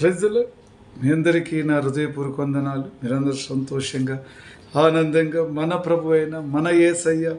ప్రజలు మీ అందరికీ నా హృదయపూర్వక వందనాలు. మీరందరూ సంతోషంగా ఆనందంగా మన ప్రభు అయిన మన ఏసయ్య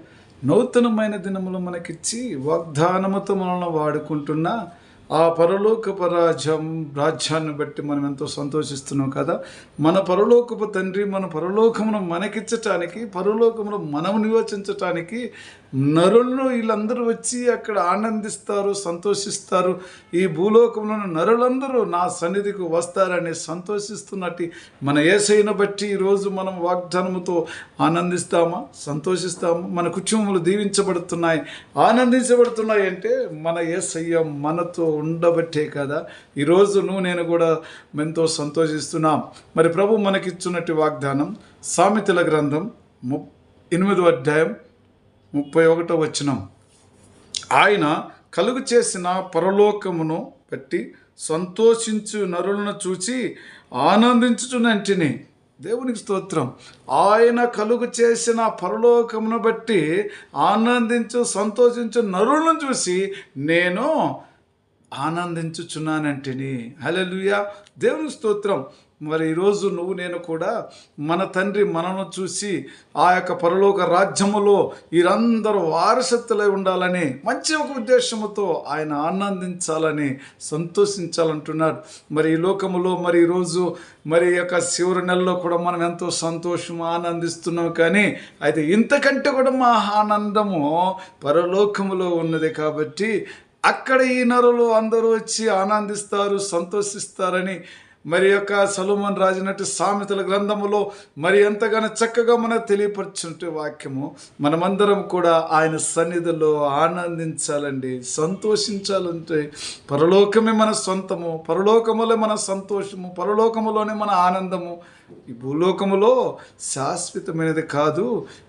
నూతనమైన దినములు మనకిచ్చి వాగ్దానముతో మనల్ని వాడుకుంటున్న ఆ పరలోకపు రాజ్యం రాజ్యాన్ని బట్టి మనం ఎంతో సంతోషిస్తున్నాం కదా. మన పరలోకపు తండ్రి మన పరలోకమును మనకిచ్చటానికి పరలోకమును మనం నివసించటానికి నరులను వీళ్ళందరూ వచ్చి అక్కడ ఆనందిస్తారు సంతోషిస్తారు. ఈ భూలోకంలో నరులందరూ నా సన్నిధికి వస్తారని సంతోషిస్తున్నట్టు మన ఏసైన బట్టి ఈరోజు మనం వాగ్దానముతో ఆనందిస్తామా? సంతోషిస్తామా? మన కుటుంబములు దీవించబడుతున్నాయి. ఆనందించబడుతున్నాయి అంటే మన ఏసయ్య మనతో ఉండబట్టే కదా. ఈరోజు నువ్వు నేను కూడా ఎంతో సంతోషిస్తున్నాం. మరి ప్రభు మనకిచ్చున్నట్టు వాగ్దానం సామెతల గ్రంథం ము ఎనిమిదో అధ్యాయం ముప్పై ఒకటో వచనం. ఆయన కలుగు చేసిన పరలోకమును బట్టి సంతోషించు నరులను చూచి ఆనందించుచునంటిని దేవునికి స్తోత్రం. ఆయన కలుగు చేసిన పరలోకమును బట్టి ఆనందించు సంతోషించు నరులను చూసి నేను ఆనందించుచున్నానంటిని. హల్లెలూయా. దేవుని స్తోత్రం. మరి ఈరోజు నువ్వు నేను కూడా మన తండ్రి మనను చూసి ఆ యొక్క పరలోక రాజ్యములో వీరందరూ వారసత్తులై ఉండాలని మంచి ఒక ఉద్దేశముతో ఆయన ఆనందించాలని సంతోషించాలంటున్నాడు. మరి ఈ లోకములో మరి ఈరోజు మరి యొక్క శివరి నెలలో కూడా మనం ఎంతో సంతోషం ఆనందిస్తున్నాం కానీ అయితే ఇంతకంటే కూడా మా ఆనందము పరలోకములో ఉన్నది కాబట్టి అక్కడ ఈ నరులు అందరూ వచ్చి ఆనందిస్తారు సంతోషిస్తారని మరి యొక్క సలోమన్ రాజినట్టు సామెతల గ్రంథములో మరి ఎంతగానో చక్కగా మనకు తెలియపరచుంటే వాక్యము మనమందరం కూడా ఆయన సన్నిధిలో ఆనందించాలండి సంతోషించాలంటే పరలోకమే మన సొంతము పరలోకములే మన సంతోషము పరలోకములోనే మన ఆనందము. ఈ భూలోకములో శాశ్వతమైనది కాదు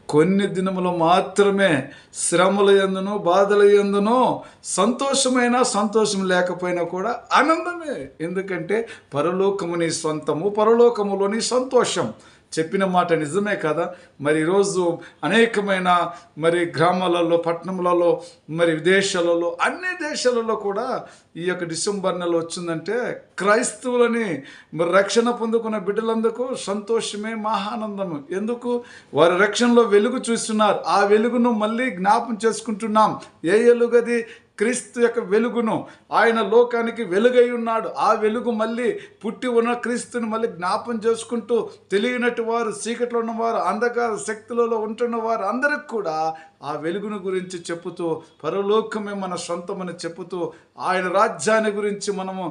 కొన్ని దినములు మాత్రమే శ్రమల ఎందును బాధల ఎందును సంతోషమైన సంతోషం లేకపోయినా కూడా ఆనందమే. ఎందుకంటే పరలోకము నీ సొంతము పరలోకములోని సంతోషం. చెప్పిన మాట నిజమే కదా? మరి ఈరోజు అనేకమైన మరి గ్రామాలలో పట్టణములలో మరి విదేశాలలో అన్ని దేశాలలో కూడా ఈ యొక్క డిసెంబర్ నెల వచ్చిందంటే క్రైస్తవులని మరి రక్షణ పొందుకున్న బిడ్డలందుకు సంతోషమే మహానందము. ఎందుకు? వారి రక్షణలో వెలుగు చూస్తున్నారు. ఆ వెలుగును మళ్ళీ జ్ఞాపం చేసుకుంటున్నాం. ఏ వెలుగది? క్రీస్తు యొక్క వెలుగును ఆయన లోకానికి వెలుగై ఉన్నాడు. ఆ వెలుగు మళ్ళీ పుట్టి ఉన్న క్రీస్తుని మళ్ళీ జ్ఞాపం చేసుకుంటూ తెలియనట్టు వారు చీకట్లో ఉన్నవారు అంధకార శక్తులలో ఉంటున్న వారు అందరికి కూడా ఆ వెలుగును గురించి చెప్పుతూ పరలోకమే మన సొంతమని చెప్పుతూ ఆయన రాజ్యాన్ని గురించి మనము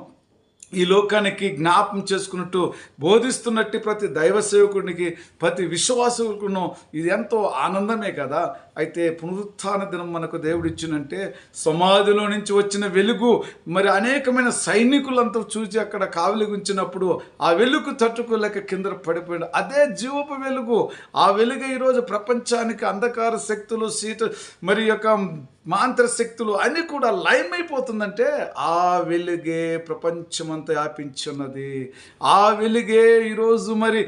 ఈ లోకానికి జ్ఞాపం చేసుకున్నట్టు బోధిస్తున్నట్టు ప్రతి దైవ సేవకునికి ప్రతి విశ్వాసకును ఇది ఎంతో ఆనందమే కదా. అయితే పునరుత్థాన దినం మనకు దేవుడు ఇచ్చినంటే సమాధిలో నుంచి వచ్చిన వెలుగు మరి అనేకమైన సైనికులంతా చూసి అక్కడ కావలి ఉంచినప్పుడు ఆ వెలుగు తట్టుకోలేక కింద పడిపోయాడు. అదే జీవపు వెలుగు. ఆ వెలుగు ఈరోజు ప్రపంచానికి అంధకార శక్తులు సీటు మరి యొక్క మాంత్రశక్తులు అన్నీ కూడా లయమైపోతుందంటే ఆ వెలుగే ప్రపంచమంతా వ్యాపించున్నది. ఆ వెలుగే ఈరోజు మరి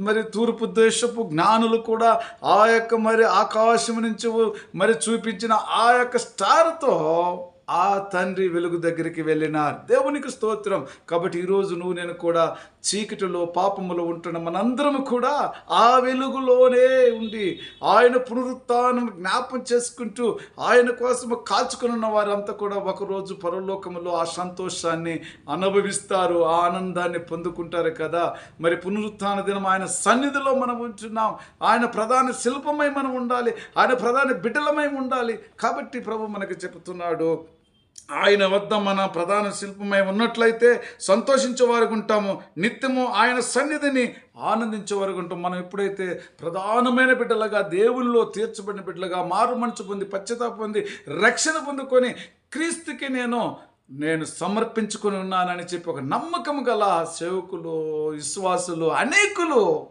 మరి తూర్పు దేశపు జ్ఞానులు కూడా ఆ యొక్క మరి ఆకాశం నుంచి మరి చూపించిన ఆ యొక్క స్టార్తో ఆ తండ్రి వెలుగు దగ్గరికి వెళ్ళినారు దేవునికి స్తోత్రం. కాబట్టి ఈరోజు నువ్వు నేను కూడా చీకటిలో పాపములో ఉంటున్న మనందరం కూడా ఆ వెలుగులోనే ఉండి ఆయన పునరుత్నం జ్ఞాపం చేసుకుంటూ ఆయన కోసం కాచుకునున్న వారంతా కూడా ఒకరోజు పరలోకములో ఆ సంతోషాన్ని అనుభవిస్తారు ఆ ఆనందాన్ని పొందుకుంటారు కదా. మరి పునరుత్న దినం ఆయన సన్నిధిలో మనం ఉంటున్నాం. ఆయన ప్రధాన శిల్పమై మనం ఉండాలి. ఆయన ప్రధాన బిడ్డలమై ఉండాలి. కాబట్టి ప్రభు మనకు చెబుతున్నాడు ఆయన వద్ద మన ప్రధాన శిల్పమై ఉన్నట్లయితే సంతోషించే వారికి ఉంటాము. నిత్యము ఆయన సన్నిధిని ఆనందించే వారికి ఉంటాం. మనం ఎప్పుడైతే ప్రధానమైన బిడ్డలుగా దేవుల్లో తీర్చబడిన బిడ్డలుగా మారు మనసు పొంది పశ్చాత్తాప పొంది రక్షణ పొందుకొని క్రీస్తుకి నేను నేను సమర్పించుకొని ఉన్నానని చెప్పి ఒక నమ్మకం గల సేవకులు విశ్వాసులు అనేకులు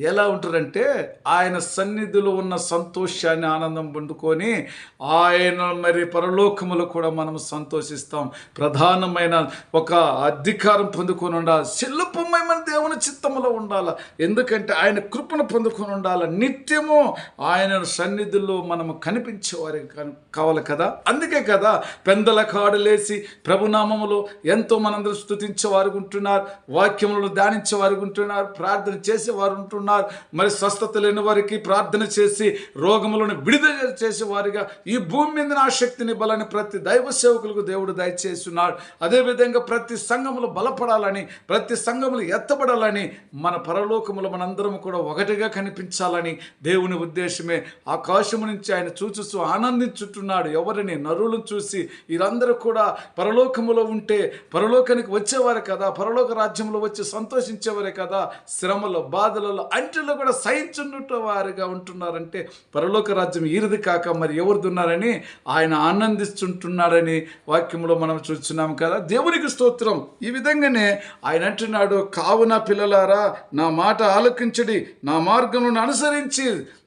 ఎలా ఉంటారంటే ఆయన సన్నిధిలో ఉన్న సంతోషాన్ని ఆనందం పండుకొని ఆయన మరి పరలోకములో కూడా మనం సంతోషిస్తాం. ప్రధానమైన ఒక అధికారం పొందుకొని ఉండాలి శిల్పమైన దేవుని చిత్తములో ఉండాలి. ఎందుకంటే ఆయన కృపను పొందుకొని ఉండాలి. నిత్యము ఆయన సన్నిధిలో మనము కనిపించేవారికి కావాలి కదా? అందుకే కదా పెందల కాడులేసి ప్రభునామములో ఎంతో మనందరూ స్థుతించే వారు ఉంటున్నారు వాక్యములను ధ్యానించే వారు ఉంటున్నారు ప్రార్థన చేసేవారు ఉంటున్నారు. మరి స్వస్థత లేని వారికి ప్రార్థన చేసి రోగములను విడుదల చేసే వారిగా ఈ భూమి మీద నా శక్తిని బలని ప్రతి దైవ సేవకులకు దేవుడు దయచేస్తున్నాడు. అదేవిధంగా ప్రతి సంఘములు బలపడాలని ప్రతి సంఘములు ఎత్తబడాలని మన పరలోకములు మనందరం కూడా ఒకటిగా కనిపించాలని దేవుని ఉద్దేశమే. ఆకాశము నుంచి ఆయన చూచుచు ఆనందించుతున్నాడు. ఎవరిని? నరులను చూసి వీరందరూ కూడా పరలోకములో ఉంటే పరలోకానికి వచ్చేవారు కదా పరలోక రాజ్యంలో వచ్చి సంతోషించేవారే కదా శ్రమలో బాధలలో అంటిలో కూడా సహించున్నట్టు వారుగా ఉంటున్నారంటే పరలోక రాజ్యం ఈరిది కాక మరి ఎవరిది ఉన్నారని ఆయన ఆనందిస్తుంటున్నాడని వాక్యంలో మనం చూస్తున్నాం కదా. దేవునికి స్తోత్రం. ఈ విధంగానే ఆయన అంటున్నాడు కావున పిల్లలారా నా మాట ఆలోకించడి నా మార్గమును అనుసరించి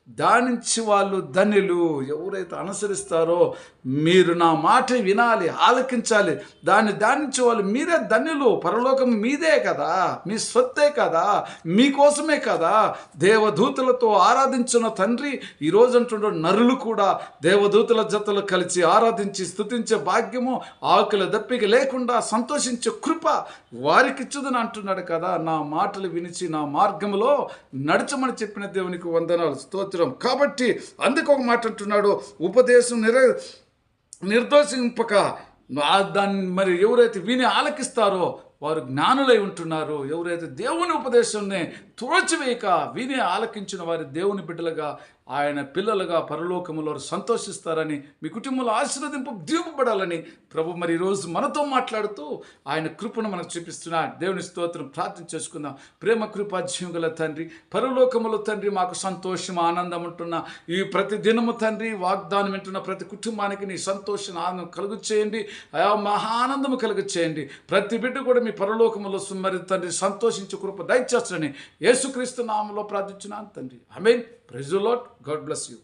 దానించి వాళ్ళు ధన్యులు ఎవరైతే అనుసరిస్తారో మీరు నా మాట వినాలి ఆలకించాలి. దాన్ని దానించి వాళ్ళు మీరే ధన్యులు పరలోకం మీదే కదా. మీ స్వత్తే కదా. మీకోసమే కదా. దేవదూతలతో ఆరాధించిన తండ్రి ఈ అంటుండ నరులు కూడా దేవదూతల జతలు కలిసి ఆరాధించి స్థుతించే భాగ్యము ఆకుల దప్పిక లేకుండా సంతోషించే కృప వారికిచ్చుదని అంటున్నాడు కదా. నా మాటలు వినిచి నా మార్గంలో నడచమని చెప్పిన దేవునికి వందనాలు స్తోత్ర. కాబట్టి అందుకు ఒక మాట అంటున్నాడు. ఉపదేశం నిర నిర్దోషింపక. దాన్ని మరి ఎవరైతే విని ఆలకిస్తారో వారు జ్ఞానులై ఉంటున్నారు ఎవరైతే దేవుని ఉపదేశాన్ని తుడచివేయక విని ఆలకించిన వారి దేవుని బిడ్డలుగా ఆయన పిల్లలుగా పరలోకములో సంతోషిస్తారని మీ కుటుంబంలో ఆశీర్వదింపు దీపబడాలని ప్రభు మరి ఈరోజు మనతో మాట్లాడుతూ ఆయన కృపను మనకు చూపిస్తున్న. దేవుని స్తోత్రం ప్రార్థన చేసుకుందాం. ప్రేమ కృపాజ్యం గల తండ్రి పరలోకములో తండ్రి మాకు సంతోషం ఆనందం ఉంటున్న ఈ ప్రతి దినము తండ్రి వాగ్దానం వింటున్న ప్రతి కుటుంబానికి నీ సంతోషం ఆనందం కలుగు చేయండి. మహా ఆనందము కలుగు చేయండి. ప్రతి బిడ్డ కూడా మీ పరలోకములో సుమ్మరి తండ్రి సంతోషించు కృప దయచేస్తారని యేసుక్రీస్తు నామంలో ప్రార్థించున్నాను తండ్రి. I mean praise God bless you.